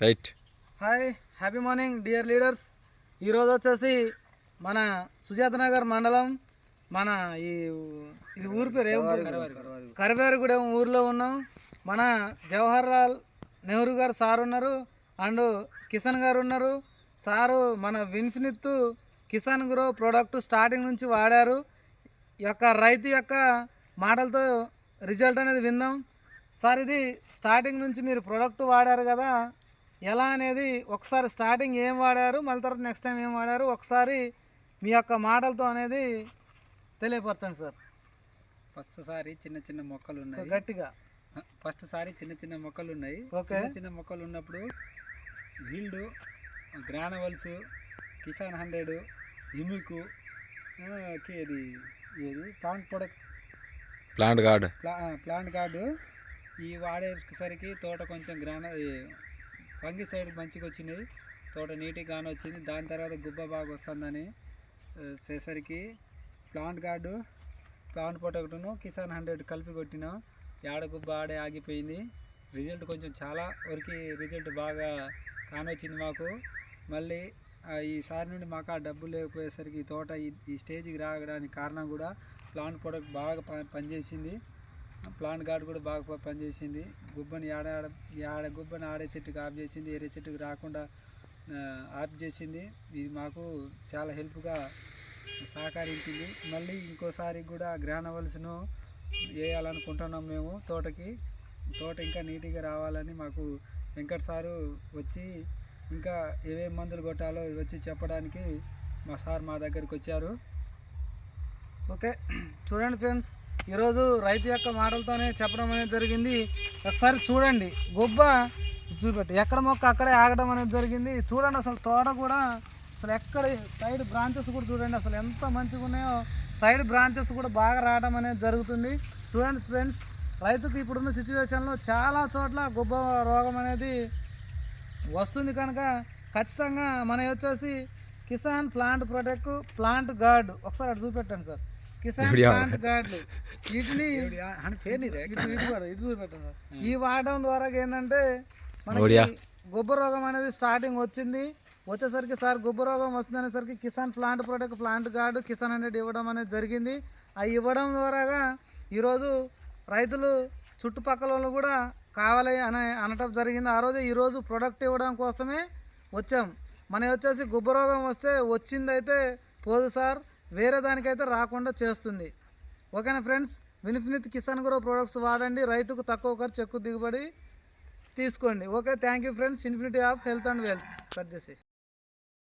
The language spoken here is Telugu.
Right. Hi happy morning dear leaders. ఈరోజు వచ్చేసి మన సుజాత నగర్ మండలం మన ఈ ఇది ఊరి పేరు ఏం? కరివేరుగూడెం ఊర్లో ఉన్నాం. మన జవహర్ లాల్ నెహ్రూ గారు సార్ ఉన్నారు అండ్ కిషన్ గారు ఉన్నారు. సారు మన విన్ఫినిత్ కిసాన్ గ్రో ప్రోడక్ట్ స్టార్టింగ్ నుంచి వాడారు. ఈ యొక్క రైతు యొక్క మాటలతో రిజల్ట్ అనేది విందాం. సార్ ఇది స్టార్టింగ్ నుంచి మీరు ప్రోడక్ట్ వాడారు కదా ఎలా అనేది ఒకసారి స్టార్టింగ్ ఏం వాడారు మళ్ళీ తర్వాత నెక్స్ట్ టైం ఏం వాడారు ఒకసారి మీ యొక్క మాటలతో అనేది తెలియపరచండి సార్. ఫస్ట్ సారి చిన్న చిన్న మొక్కలు ఉన్నాయి. గట్టిగా. ఫస్ట్ సారి చిన్న చిన్న మొక్కలు ఉన్నాయి. చిన్న చిన్న మొక్కలు ఉన్నప్పుడు హీల్డ్ గ్రానవల్స్ కిసాన్ హండ్రెడ్ హిమికు ఇది ఇది ప్లాంట్ ప్రొడక్ట్. Plant guard. ప్లా ప్లాంట్ గార్డు. ఈ వాడేసరికి తోట కొంచెం గ్రాన ఫంగి సైడ్ మంచిగా వచ్చినాయి. తోట నీట్గా గాని వచ్చింది. దాని తర్వాత గుబ్బ బాగా వస్తుందని చేసరికి ప్లాంట్ గార్డు ప్లాంట్ ప్రొటెక్ట్ను కిసాన్ హండ్రెడ్ కలిపి కొట్టిన. యాడ గుబ్బ ఆడే ఆగిపోయింది. రిజల్ట్ కొంచెం చాలా వరకు రిజల్ట్ బాగా కానొచ్చింది మాకు. మళ్ళీ ఈసారి నుండి మాకు ఆ డబ్బు లేకపోయేసరికి ఈ తోట ఈ స్టేజ్కి రావడానికి కారణం కూడా ప్లాంట్ ప్రొడక్ట్ బాగా ప- పనిచేసింది. ప్లాంట్ గార్డ్ కూడా బాగా పనిచేసింది. గుబ్బని ఆడ ఆడ- ఆడ గుబ్బని ఆడే చెట్టుకి ఆఫ్ చేసింది ఏరే చెట్టుకి రాకుండా ఆఫ్ చేసింది. ఇది మాకు చాలా హెల్ప్గా సహకరించింది. మళ్ళీ ఇంకోసారి కూడా గ్రానవల్స్ను వేయాలనుకుంటున్నాం మేము తోటకి. తోట ఇంకా నీట్గా రావాలని మాకు వెంకట్ సారు వచ్చి ఇంకా ఏమేమి మందులు కొట్టాలో వచ్చి చెప్పడానికి మా సార్ మా దగ్గరికి వచ్చారు. ఓకే చూడండి ఫ్రెండ్స్. ఈరోజు రైతు యొక్క మాటలతోనే చెప్పడం అనేది జరిగింది. ఒకసారి చూడండి. గొబ్బ చూపెట్టి. ఎక్కడ మొక్క అక్కడే ఆగడం అనేది జరిగింది. చూడండి అసలు తోట కూడా అసలు ఎక్కడ సైడ్ బ్రాంచెస్ కూడా చూడండి. అసలు ఎంత మంచిగా ఉన్నాయో. సైడ్ బ్రాంచెస్ కూడా బాగా రావడం అనేది జరుగుతుంది. చూడండి ఫ్రెండ్స్ రైతుకు ఇప్పుడున్న సిచ్యువేషన్లో చాలా చోట్ల గొబ్బ రోగం అనేది వస్తుంది కనుక ఖచ్చితంగా మన వచ్చేసి Kisan plant protect plant guard. ఒకసారి అటు చూపెట్టండి సార్. కిసాన్? ప్లాంట్ గార్డ్ వీటిని అని పేరు ఇదే ఇటు ఇటు కూడా ఇటు చూపెట్టండి. సార్ ఈ వాడడం ద్వారా ఏంటంటే మనకి. గొబ్బ రోగం అనేది స్టార్టింగ్ వచ్చింది. వచ్చేసరికి సార్ గొబ్బ రోగం వస్తుంది అనేసరికి Kisan plant protect plant guard Kisan అనేది ఇవ్వడం అనేది జరిగింది. ఆ ఇవ్వడం ద్వారాగా ఈరోజు రైతులు చుట్టుపక్కల వాళ్ళు కూడా కావాలి అని అనటం జరిగింది. ఆ రోజు ఈరోజు ప్రొడక్ట్ ఇవ్వడం కోసమే వచ్చాం. మన వచ్చేసి గుబ్బ రోగం వస్తే వచ్చిందైతే పోదు సార్. వేరే దానికైతే రాకుండా చేస్తుంది. ఓకేనా ఫ్రెండ్స్? వినిఫినిత్ కిసాన్ గ్రో ప్రొడక్ట్స్ వాడండి. రైతుకు తక్కువ ఖర్చు ఎక్కువ దిగుబడి తీసుకోండి. Okay thank you friends. Infinity of health and wealth. Cut చేసి